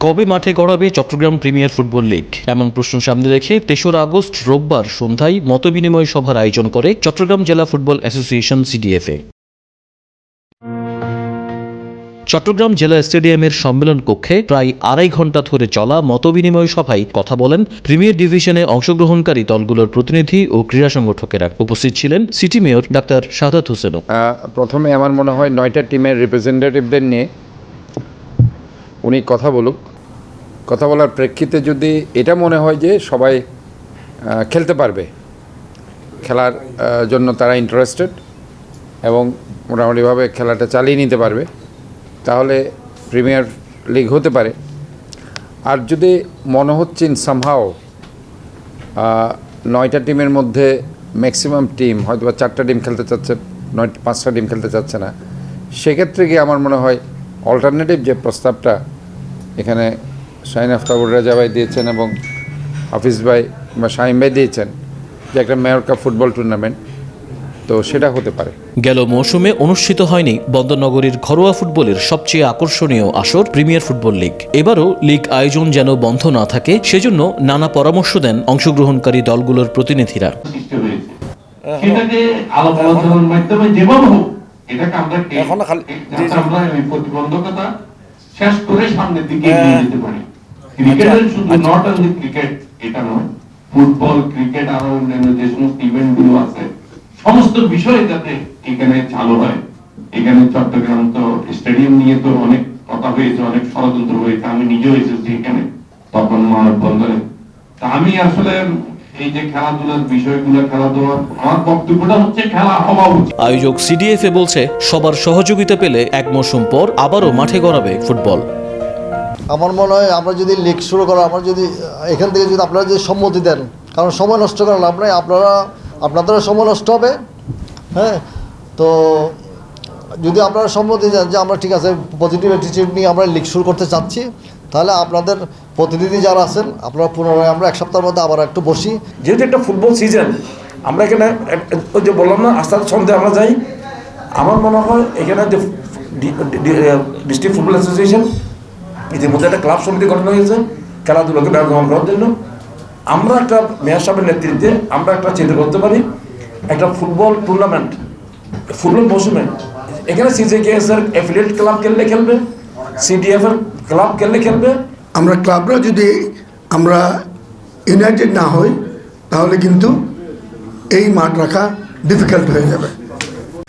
কবে মাঠে গড়াবে চট্টগ্রাম প্রিমিয়ার ফুটবল লিগ? এমন প্রশ্ন সামনে রেখে তেসরা আগস্ট রোববার সন্ধ্যায় মতবিনিময় সভার আয়োজন করে চট্টগ্রাম জেলা ফুটবল অ্যাসোসিয়েশন সিডিএফএ চট্টগ্রাম জেলা স্টেডিয়ামের সম্মেলন কক্ষে প্রায় আড়াই ঘণ্টা ধরে চলা মতবিনিময় সভায় কথা বলেন প্রিমিয়ার ডিভিশনে অংশগ্রহণকারী দলগুলোর প্রতিনিধি ও ক্রীড়া সংগঠকেরা। উপস্থিত ছিলেন সিটি মেয়র ডাক্তার শাহাদাত হোসেনও। আহ, প্রথমে আমার মনে হয় নয়টা টিমের রিপ্রেজেন্টেটিভদের নিয়ে উনি কথা বলুক। কথা বলার প্রেক্ষিতে যদি এটা মনে হয় যে সবাই খেলতে পারবে, খেলার জন্য তারা ইন্টারেস্টেড এবং মোটামুটিভাবে খেলাটা চালিয়ে নিতে পারবে, তাহলে প্রিমিয়ার লিগ হতে পারে। আর যদি মনে হচ্ছে সামহাও নয়টা টিমের মধ্যে ম্যাক্সিমাম টিম হয়তো বা চারটা টিম খেলতে চাচ্ছে, নয়, পাঁচটা টিম খেলতে চাচ্ছে না, সেক্ষেত্রে গিয়ে আমার মনে হয় অল্টারনেটিভ যে প্রস্তাবটা এখানে শাহিন আফতাবুর রাজা ভাই দিয়েছেন এবং হাফিজ ভাই বা শাহিম ভাই দিয়েছেন যে একটা মেয়র কাপ ফুটবল টুর্নামেন্ট তো সেটা হতে পারে। গেল মৌসুমে অনুষ্ঠিত হয়নি বন্দরনগরীর ঘরোয়া ফুটবলের সবচেয়ে আকর্ষণীয় আসর প্রিমিয়ার ফুটবল লিগ এবারও লিগ আয়োজন যেন বন্ধ না থাকে সেজন্য নানা পরামর্শ দেন অংশগ্রহণকারী দলগুলোর প্রতিনিধিরা। সৃষ্টি হয়েছে সেটাকে আলাপ আলোচনার মাধ্যমে যেভাবে হোক এটাকে আমরা এখনও খালি- আমরা এই প্রতিবন্ধকতা শেষ করে সামনের দিকে এগিয়ে যেতে পারি। ক্রিকেটের শুধু নট অনলি ক্রিকেট এটা নয় ফুটবল ক্রিকেট আরও অন্যান্য যে সমস্ত ইভেন্টগুলো আছে সমস্ত বিষয় যাতে এখানে চালু হয়। এখানে চট্টগ্রাম তো স্টেডিয়াম নিয়ে তো অনেক কথা হয়েছে অনেক ষড়যন্ত্র হয়েছে। আমি নিজেও এসেছি এখানে তখন মানববন্ধনে। তা আমি আসলে এই যে খেলাধুলার বিষয়গুলো খেলাধুলা আমার বক্তব্যটা হচ্ছে খেলা হওয়া উচিত। আয়োজক সিডিএফএ বলছে সবার সহযোগিতা পেলে এক মৌসুম পর আবারও মাঠে গড়াবে ফুটবল। আমার মনে হয় আমরা যদি লিগ শুরু করা আমরা যদি এখান থেকে যদি আপনারা যদি সম্মতি দেন কারণ সময় নষ্ট করার লাভ নাই আপনারা আপনাদের সময় নষ্ট হবে হ্যাঁ? তো যদি আপনারা সম্মতি দেন যে আমরা ঠিক আছে পজিটিভ অ্যাটিটিউড নিয়ে আমরা লিগ শুরু করতে চাচ্ছি তাহলে আপনাদের প্রতিনিধি যারা আছেন, আপনারা পুনরায় আমরা এক সপ্তাহের মধ্যে আবার একটু বসি। যেহেতু একটা ফুটবল সিজন, আমরা এখানে ওই যে বললাম না, আস্তে সন্ধ্যে আমরা যাই। আমার মনে হয় এখানে যে ডিস্ট্রিক্ট ফুটবল অ্যাসোসিয়েশন, ইতিমধ্যে একটা ক্লাব সমিতি গঠন হয়েছে, খেলাধুলোকে ব্যবহার করার জন্য। আমরা একটা মেয়র সাহেবের নেতৃত্বে আমরা একটা চিন্তা করতে পারি, একটা ফুটবল টুর্নামেন্ট, ফুটবল মৌসুমে। এখানে সিজেকেএস এর অ্যাফিলিয়েট ক্লাব খেললে খেলবে সিডিএফ এর ক্লাব খেললে খেলবে? আমরা ক্লাবরা যদি আমরা ইউনাইটেড না হই, তাহলে কিন্তু এই মাঠ রাখা ডিফিকাল্ট হয়ে যাবে।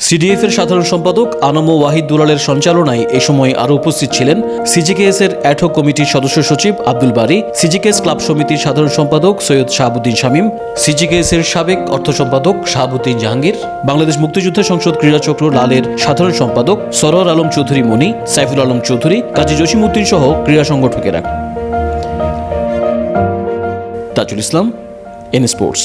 সিডিএফ এর সাধারণ সম্পাদক আনম ওয়াহিদ দুলালের সঞ্চালনায় এ সময় আরও উপস্থিত ছিলেন সিজিকেএস এর অ্যাডহক কমিটির সদস্য সচিব আব্দুল বারী, সিজিকেএস ক্লাব সমিতির সাধারণ সম্পাদক সৈয়দ শাহাবুদ্দিন শামীম সিজিকেএস এর সাবেক অর্থ সম্পাদক শাহাবুদ্দিন জাহাঙ্গীর, বাংলাদেশ মুক্তিযুদ্ধ সংসদ ক্রীড়া চক্র লালের সাধারণ সম্পাদক সরোয়ার আলম চৌধুরী মনি সাইফুল আলম চৌধুরী, কাজী জসিমউদ্দিন সহ ক্রীড়া সংগঠকেরা। Tajul Islam, N sports.